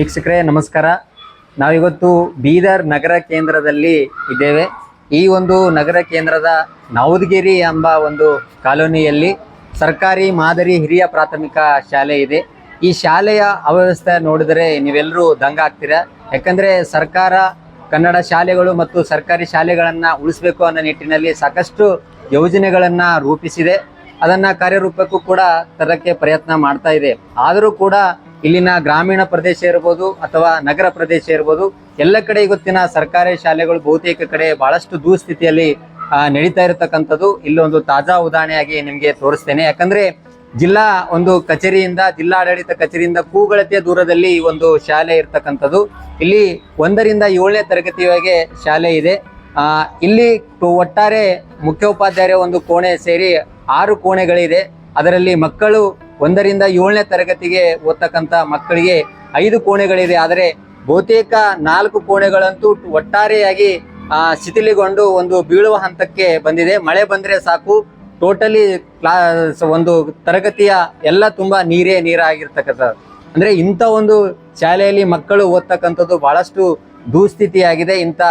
ವೀಕ್ಷಕರೇ, ನಮಸ್ಕಾರ. ನಾವಿವತ್ತು ಬೀದರ್ ನಗರ ಕೇಂದ್ರದಲ್ಲಿ ಇದ್ದೇವೆ. ಈ ಒಂದು ನಗರ ಕೇಂದ್ರದ ನವದಗಿರಿ ಎಂಬ ಒಂದು ಕಾಲೋನಿಯಲ್ಲಿ ಸರ್ಕಾರಿ ಮಾದರಿ ಹಿರಿಯ ಪ್ರಾಥಮಿಕ ಶಾಲೆ ಇದೆ. ಈ ಶಾಲೆಯ ಅವ್ಯವಸ್ಥೆ ನೋಡಿದರೆ ನೀವೆಲ್ಲರೂ ದಂಗ ಆಗ್ತೀರಾ. ಯಾಕಂದರೆ ಸರ್ಕಾರ ಕನ್ನಡ ಶಾಲೆಗಳು ಮತ್ತು ಸರ್ಕಾರಿ ಶಾಲೆಗಳನ್ನು ಉಳಿಸಬೇಕು ಅನ್ನೋ ನಿಟ್ಟಿನಲ್ಲಿ ಸಾಕಷ್ಟು ಯೋಜನೆಗಳನ್ನು ರೂಪಿಸಿದೆ. ಅದನ್ನು ಕಾರ್ಯರೂಪಕ್ಕೂ ಕೂಡ ತರಕ್ಕೆ ಪ್ರಯತ್ನ ಮಾಡ್ತಾ ಇದೆ. ಆದರೂ ಕೂಡ ಇಲ್ಲಿನ ಗ್ರಾಮೀಣ ಪ್ರದೇಶ ಇರ್ಬೋದು ಅಥವಾ ನಗರ ಪ್ರದೇಶ ಇರ್ಬೋದು, ಎಲ್ಲ ಕಡೆ ಇವತ್ತಿನ ಸರ್ಕಾರಿ ಶಾಲೆಗಳು ಬಹುತೇಕ ಕಡೆ ಬಹಳಷ್ಟು ದುಸ್ಥಿತಿಯಲ್ಲಿ ನಡೀತಾ ಇರತಕ್ಕಂಥದ್ದು. ಇಲ್ಲೊಂದು ತಾಜಾ ಉದಾಹರಣೆಯಾಗಿ ನಿಮಗೆ ತೋರಿಸ್ತೇನೆ. ಯಾಕಂದ್ರೆ ಜಿಲ್ಲಾ ಒಂದು ಕಚೇರಿಯಿಂದ, ಜಿಲ್ಲಾಡಳಿತ ಕಚೇರಿಯಿಂದ ಕೂಗಳತೆಯ ದೂರದಲ್ಲಿ ಈ ಒಂದು ಶಾಲೆ ಇರ್ತಕ್ಕಂಥದ್ದು. ಇಲ್ಲಿ ಒಂದರಿಂದ ಏಳನೇ ತರಗತಿಯವರೆಗೆ ಶಾಲೆ ಇದೆ. ಇಲ್ಲಿ ಒಟ್ಟಾರೆ ಮುಖ್ಯೋಪಾಧ್ಯಾಯರ ಒಂದು ಕೋಣೆ ಸೇರಿ ಆರು ಕೋಣೆಗಳಿದೆ. ಅದರಲ್ಲಿ ಮಕ್ಕಳು ಒಂದರಿಂದ ಏಳನೇ ತರಗತಿಗೆ ಓದ್ತಕ್ಕಂಥ ಮಕ್ಕಳಿಗೆ ಐದು ಕೋಣೆಗಳಿದೆ. ಆದರೆ ಬಹುತೇಕ ನಾಲ್ಕು ಕೋಣೆಗಳಂತೂ ಒಟ್ಟಾರೆಯಾಗಿ ಶಿಥಿಲಿಗೊಂಡು ಒಂದು ಬೀಳುವ ಹಂತಕ್ಕೆ ಬಂದಿದೆ. ಮಳೆ ಬಂದರೆ ಸಾಕು. ಟೋಟಲಿ ಕ್ಲಾಸ್ ಒಂದು ತರಗತಿಯ ಎಲ್ಲ ತುಂಬ ನೀರೇ ನೀರಾಗಿರ್ತಕ್ಕಂಥದ್ದು ಅಂದರೆ ಇಂಥ ಒಂದು ಶಾಲೆಯಲ್ಲಿ ಮಕ್ಕಳು ಓದ್ತಕ್ಕಂಥದ್ದು ಬಹಳಷ್ಟು ದುಸ್ಥಿತಿಯಾಗಿದೆ. ಇಂಥ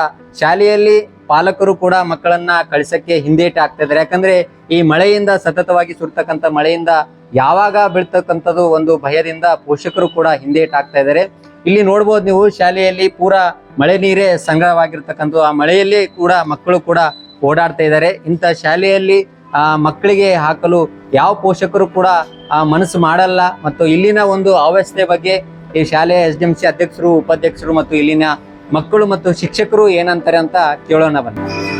ಶಾಲೆಯಲ್ಲಿ ಪಾಲಕರು ಕೂಡ ಮಕ್ಕಳನ್ನ ಕಳಿಸಕ್ಕೆ ಹಿಂದೇಟು ಆಗ್ತಾ ಇದ್ದಾರೆ. ಯಾಕಂದ್ರೆ ಈ ಮಳೆಯಿಂದ, ಸತತವಾಗಿ ಸುರ್ತಕ್ಕಂಥ ಮಳೆಯಿಂದ ಯಾವಾಗ ಬೀಳ್ತಕ್ಕಂಥದ್ದು ಒಂದು ಭಯದಿಂದ ಪೋಷಕರು ಕೂಡ ಹಿಂದೇಟಾಗ್ತಾ ಇದ್ದಾರೆ. ಇಲ್ಲಿ ನೋಡ್ಬೋದು ನೀವು ಶಾಲೆಯಲ್ಲಿ ಪೂರಾ ಮಳೆ ನೀರೇ ಸಂಗ್ರಹವಾಗಿರ್ತಕ್ಕಂಥ ಆ ಮಳೆಯಲ್ಲಿ ಕೂಡ ಮಕ್ಕಳು ಕೂಡ ಓಡಾಡ್ತಾ ಇದ್ದಾರೆ. ಇಂಥ ಶಾಲೆಯಲ್ಲಿ, ಆ, ಮಕ್ಕಳಿಗೆ ಹಾಕಲು ಯಾವ ಪೋಷಕರು ಕೂಡ, ಆ, ಮನಸ್ಸು ಮಾಡಲ್ಲ. ಮತ್ತು ಇಲ್ಲಿನ ಒಂದು ಅವ್ಯವಸ್ಥೆ ಬಗ್ಗೆ ಈ ಶಾಲೆಯ ಎಸ್ ಡಿ ಎಂ ಸಿ ಅಧ್ಯಕ್ಷರು, ಉಪಾಧ್ಯಕ್ಷರು ಮತ್ತು ಇಲ್ಲಿನ ಮಕ್ಕಳು ಮತ್ತು ಶಿಕ್ಷಕರು ಏನಂತಾರೆ ಅಂತ ಕೇಳೋಣ ಬನ್ನಿ.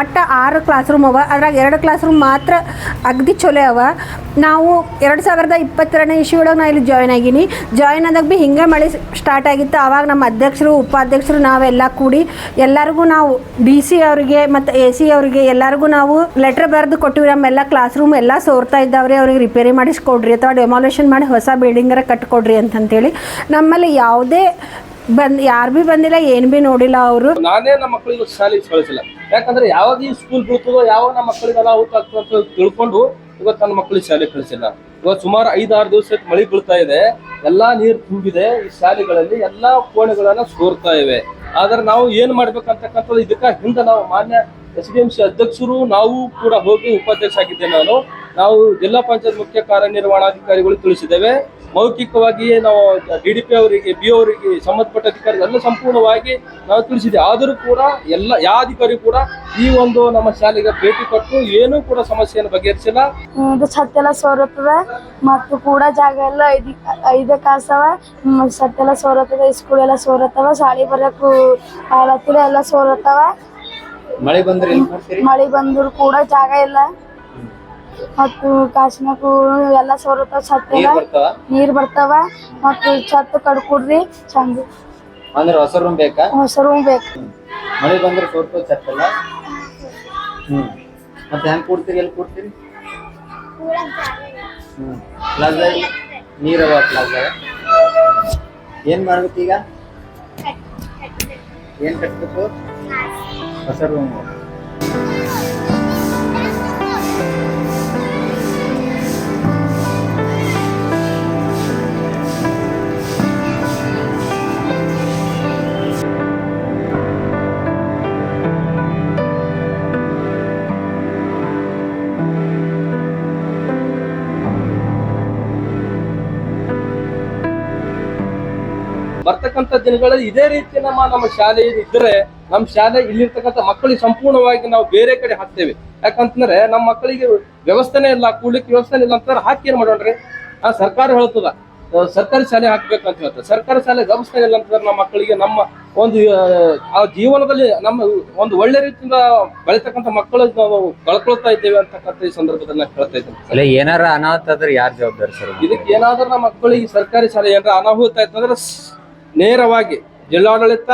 ಒಟ್ಟು ಆರು ಕ್ಲಾಸ್ ರೂಮ್ ಅವ. ಅದ್ರಾಗ ಎರಡು ಕ್ಲಾಸ್ ರೂಮ್ ಮಾತ್ರ ಅಗ್ದಿ ಚಲೋ ಅವ. ನಾವು ಎರಡು ಸಾವಿರದ ಇಪ್ಪತ್ತೆರಡನೇ ಇಶ್ಯೂ ಒಳಗೆ ನಾ ಇಲ್ಲಿ ಜಾಯ್ನ್ ಆಗೀನಿ. ಜಾಯ್ನ್ ಆದಾಗ ಭೀ ಹಿಂಗೆ ಮಳೆ ಸ್ಟಾರ್ಟ್ ಆಗಿತ್ತು. ಆವಾಗ ನಮ್ಮ ಅಧ್ಯಕ್ಷರು, ಉಪಾಧ್ಯಕ್ಷರು ನಾವೆಲ್ಲ ಕೂಡಿ ಎಲ್ಲರಿಗೂ ನಾವು ಡಿ ಸಿ ಅವರಿಗೆ ಮತ್ತು ಎ ಸಿ ಅವರಿಗೆ ಎಲ್ಲರಿಗೂ ನಾವು ಲೆಟ್ರ್ ಬರೆದು ಕೊಟ್ಟಿವಿ. ನಮ್ಮೆಲ್ಲ ಕ್ಲಾಸ್ ರೂಮ್ ಎಲ್ಲ ಸೋರ್ತಾ ಇದ್ದಾವ್ರಿ. ಅವ್ರಿಗೆ ರಿಪೇರಿ ಮಾಡಿಸ್ಕೊಡ್ರಿ ಅಥವಾ ಡೆಮಾಲೇಷನ್ ಮಾಡಿ ಹೊಸ ಬಿಲ್ಡಿಂಗರ ಕಟ್ಕೊಡ್ರಿ ಅಂತಂತೇಳಿ ನಮ್ಮಲ್ಲಿ ಯಾವುದೇ ಬಂದ್ ಯಾರು ಭೀ ಬಂದಿಲ್ಲ, ಏನು ಭೀ ನೋಡಿಲ್ಲ ಅವರು. ನಾನೇ ನಮ್ಮ ಮಕ್ಕಳಿಗೆ ಶಾಲೆಗೆ ಕಳಿಸಿಲ್ಲ ಯಾಕಂದ್ರೆ ಯಾವಾಗ ಈ ಸ್ಕೂಲ್ ಬೀಳ್ತದೋ ಯಾವಾಗ ನಮ್ಮ ಮಕ್ಕಳಿಗೆ ಆಗ್ತದೆ ಅಂತ ತಿಳ್ಕೊಂಡು ಇವತ್ತು ನನ್ನ ಮಕ್ಕಳಿಗೆ ಶಾಲೆ ಕಳಿಸಿಲ್ಲ. ಇವತ್ತು ಸುಮಾರು ಐದಾರು ದಿವಸ ಮಳೆ ಬೀಳ್ತಾ ಇದೆ. ಎಲ್ಲಾ ನೀರು ತುಂಬಿದೆ. ಈ ಶಾಲೆಗಳಲ್ಲಿ ಎಲ್ಲಾ ಕೋಣೆಗಳನ್ನ ಸೋರ್ತಾ ಇವೆ. ಆದ್ರೆ ನಾವು ಏನ್ ಮಾಡ್ಬೇಕಂತಕ್ಕಂಥದ್ದು ಇದಕ್ಕ ಹಿಂದೆ ನಾವು ಮಾನ್ಯ ಎಸ್ ಡಿ ಎಂ ಸಿ ಅಧ್ಯಕ್ಷರು ನಾವು ಕೂಡ ಹೋಗಿ ಉಪಾಧ್ಯಕ್ಷ ಆಗಿದ್ದೆ ನಾನು. ನಾವು ಜಿಲ್ಲಾ ಪಂಚಾಯತ್ ಮುಖ್ಯ ಕಾರ್ಯನಿರ್ವಹಣಾಧಿಕಾರಿಗಳು ತಿಳಿಸಿದ್ದೇವೆ. ಮೌಖಿಕವಾಗಿ ನಾವು ಡಿ ಡಿ ಪಿ ಅವರಿಗೆ ಬಿ ಅವರಿಗೆ ಸಂಬಂಧಪಟ್ಟ ಅಧಿಕಾರಿ ಎಲ್ಲ ಸಂಪೂರ್ಣವಾಗಿ ನಾವು ತಿಳಿಸಿದೆ ಆದರೂ ಕೂಡ ಎಲ್ಲ ಯಾವ ಅಧಿಕಾರಿ ಕೂಡ ಈ ಒಂದು ನಮ್ಮ ಶಾಲೆಗೆ ಭೇಟಿ ಕೊಟ್ಟು ಏನೂ ಕೂಡ ಸಮಸ್ಯೆಯನ್ನು ಬಗೆಹರಿಸಿಲ್ಲ. ಎಲ್ಲ ಸೋರುತ್ತದ. ಮತ್ತು ಕೂಡ ಜಾಗ ಎಲ್ಲ ಐದು ಐದೇ ಕಾಸವ ಸತ್ಯಲ ಸೌರತ್ವ ಸೋರುತ್ತದ. ಸ್ಕೂಲ್ ಎಲ್ಲ ಸೋರುತ್ತವ. ಶಾಲೆ ಬರಕ್ಕೂ ಎಲ್ಲ ಸೋರತ್ತವ. ಮಳೆ ಬಂದ್ರೆ ಮಳೆ ಬಂದ್ರು ಕೂಡ ಜಾಗ ಇಲ್ಲ. ಮತ್ತು ಕಾಸಿನಕು ಎಲ್ಲ ಛತ್ ನೀರ್ ಎಲ್ಲ ಬರ್ತಾವ? ನೀರ್ ಬರ್ತಾವ. ಮತ್ತು ಛತ್ ಕಡ್ಕೊಡ್ರಿ ಚಂದ ಅಂದ್ರೆ ಹೊಸ ರೂಮ್ ಬೇಕಾ? ಹೊಸ ರೂಮ್ ಬೇಕು. ಮಳೆ ಬಂದ್ರೆ ಫೋಟೋ ಚತ್ತಲ್ಲ ಹ್ಮ್. ಮತ್ತೆ ಹೆಂಗ್ ಕೂಡ್ತೀರಿ ಎಲ್ಲಿ ಕೂಡ್ತೀರಿ? ಹ್ಮ್. ಪ್ಲಾಜ ನೀರವ ಪ್ಲಾಜ? ಏನ್ ಮಾಡ್ಬೇಕು ಈಗ ಏನ್ ಕಟ್ಬೇಕು? ಹೊಸ ರೂಮ್ ಬರ್ತಕ್ಕಂಥ ದಿನಗಳಲ್ಲಿ ಇದೇ ರೀತಿ ನಮ್ಮ ನಮ್ಮ ಶಾಲೆ ಇದ್ರೆ ನಮ್ಮ ಶಾಲೆ ಇಲ್ಲಿರ್ತಕ್ಕಂಥ ಮಕ್ಕಳಿಗೆ ಸಂಪೂರ್ಣವಾಗಿ ನಾವು ಬೇರೆ ಕಡೆ ಹಾಕ್ತೇವೆ. ಯಾಕಂತಂದ್ರೆ ನಮ್ಮ ಮಕ್ಕಳಿಗೆ ವ್ಯವಸ್ಥೆನೇ ಇಲ್ಲ ಕೂಡ್ಲಿಕ್ಕೆ ವ್ಯವಸ್ಥೆ ಇಲ್ಲ ಅಂತ ಹಾಕಿ ಏನ್ ಮಾಡೋಣ್ರಿ ಆ ಸರ್ಕಾರ ಹೇಳ್ತದ ಸರ್ಕಾರಿ ಶಾಲೆ ಹಾಕ್ಬೇಕು ಅಂತ ಹೇಳ್ತಾರೆ ಸರ್ಕಾರಿ ಶಾಲೆ ವ್ಯವಸ್ಥೆ ಇಲ್ಲ ಅಂತಂದ್ರೆ ನಮ್ಮ ಮಕ್ಕಳಿಗೆ ನಮ್ಮ ಒಂದು ಆ, ಜೀವನದಲ್ಲಿ ನಮ್ಮ ಒಂದು ಒಳ್ಳೆ ರೀತಿಯಿಂದ ಬೆಳಿತಕ್ಕಂಥ ಮಕ್ಕಳು ನಾವು ಕಳ್ಕೊಳ್ತಾ ಇದ್ದೇವೆ ಅಂತಕ್ಕಂಥ ಈ ಸಂದರ್ಭದಲ್ಲಿ ಹೇಳ್ತಾ ಇದ್ದೇನೆ. ಏನಾರ ಅನಾಹುತ ಆದ್ರೆ ಯಾರು ಜವಾಬ್ದಾರಿ ಸರ್? ಇದಕ್ಕೆ ಏನಾದ್ರೂ ನಮ್ಮ ಮಕ್ಕಳಿಗೆ ಸರ್ಕಾರಿ ಶಾಲೆ ಏನಾರ ಅನಾಹುತ ಆಯ್ತು ಅಂದ್ರೆ ಸ್- ನೇರವಾಗಿ ಜಿಲ್ಲಾಡಳಿತ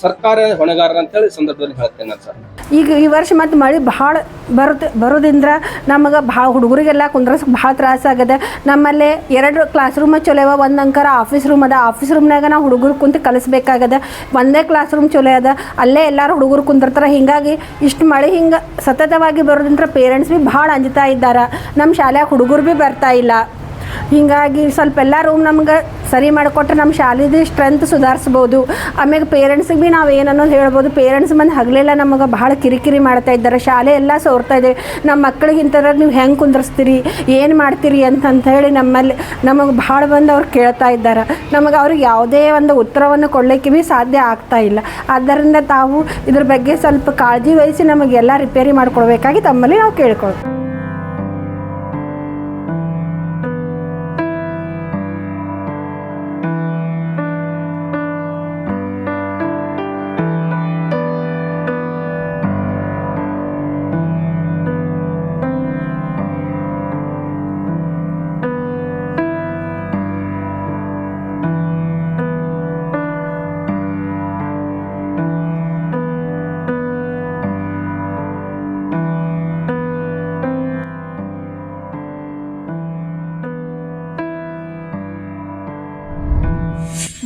ಸರ್ಕಾರ ಹೊಣೆಗಾರರು ಅಂತೇಳಿ ಸಂದರ್ಭದಲ್ಲಿ ಹೇಳ್ತೇನೆ ಸರ್. ಈಗ ಈ ವರ್ಷ ಮತ್ತು ಮಳೆ ಭಾಳ ಬರುತ್ತೆ ಬರೋದ್ರಿಂದ ನಮಗೆ ಭಾಳ ಹುಡುಗರಿಗೆಲ್ಲ ಕುಂದ್ರಸಕ್ಕೆ ಭಾಳ ತ್ರಾಸ ಆಗಿದೆ ನಮ್ಮಲ್ಲಿ ಎರಡು ಕ್ಲಾಸ್ ರೂಮ್ ಚಲೋ ಅವ, ಒಂದು ಅಂಕರ ಆಫೀಸ್ ರೂಮ್ ಅದ. ಆಫೀಸ್ ರೂಮ್ನಾಗ ನಾವು ಹುಡುಗರು ಕುಂತು ಕಲಿಸ್ಬೇಕಾಗದ ಒಂದೇ ಕ್ಲಾಸ್ ರೂಮ್ ಚಲೋ ಅದ. ಅಲ್ಲೇ ಎಲ್ಲರೂ ಹುಡುಗರು ಕುಂದಿರ್ತಾರೆ. ಹಿಂಗಾಗಿ ಇಷ್ಟು ಮಳೆ ಹಿಂಗೆ ಸತತವಾಗಿ ಬರೋದ್ರಿಂದ ಪೇರೆಂಟ್ಸ್ ಭೀ ಭಾಳ ಅಂಜಿತಾ ಇದ್ದಾರೆ. ನಮ್ಮ ಶಾಲೆಯಾಗ ಹುಡುಗರು ಭೀ ಬರ್ತಾ ಇಲ್ಲ. ಹಿಂಗಾಗಿ ಸ್ವಲ್ಪ ಎಲ್ಲ ರೂಮ್ ನಮ್ಗೆ ಸರಿ ಮಾಡಿಕೊಟ್ರೆ ನಮ್ಮ ಶಾಲೆದು ಸ್ಟ್ರೆಂತ್ ಸುಧಾರಿಸ್ಬೋದು. ಆಮೇಲೆ ಪೇರೆಂಟ್ಸಿಗೆ ಭೀ ನಾವು ಏನನ್ನೋದು ಹೇಳ್ಬೋದು. ಪೇರೆಂಟ್ಸ್ ಬಂದು ಹಗಲೆಲ್ಲ ನಮಗೆ ಭಾಳ ಕಿರಿಕಿರಿ ಮಾಡ್ತಾ ಇದ್ದಾರೆ. ಶಾಲೆ ಎಲ್ಲ ಸೋರ್ತಾ ಇದೆ. ನಮ್ಮ ಮಕ್ಳಿಗೆ ಇಂಥದ್ರಾಗ ನೀವು ಹೆಂಗೆ ಕುಂದರ್ಸ್ತೀರಿ? ಏನು ಮಾಡ್ತೀರಿ ಅಂತಂತ ಹೇಳಿ ನಮ್ಮಲ್ಲಿ ನಮಗೆ ಭಾಳ ಬಂದು ಅವ್ರು ಕೇಳ್ತಾ ಇದ್ದಾರೆ. ನಮಗೆ ಅವ್ರಿಗೆ ಯಾವುದೇ ಒಂದು ಉತ್ತರವನ್ನು ಕೊಡಲಿಕ್ಕೆ ಭೀ ಸಾಧ್ಯ ಆಗ್ತಾ ಇಲ್ಲ. ಆದ್ದರಿಂದ ತಾವು ಇದ್ರ ಬಗ್ಗೆ ಸ್ವಲ್ಪ ಕಾಳಜಿ ವಹಿಸಿ ನಮಗೆಲ್ಲ ರಿಪೇರಿ ಮಾಡಿಕೊಡ್ಬೇಕಾಗಿ ತಮ್ಮಲ್ಲಿ ನಾವು ಕೇಳ್ಕೊಳ್ತೀವಿ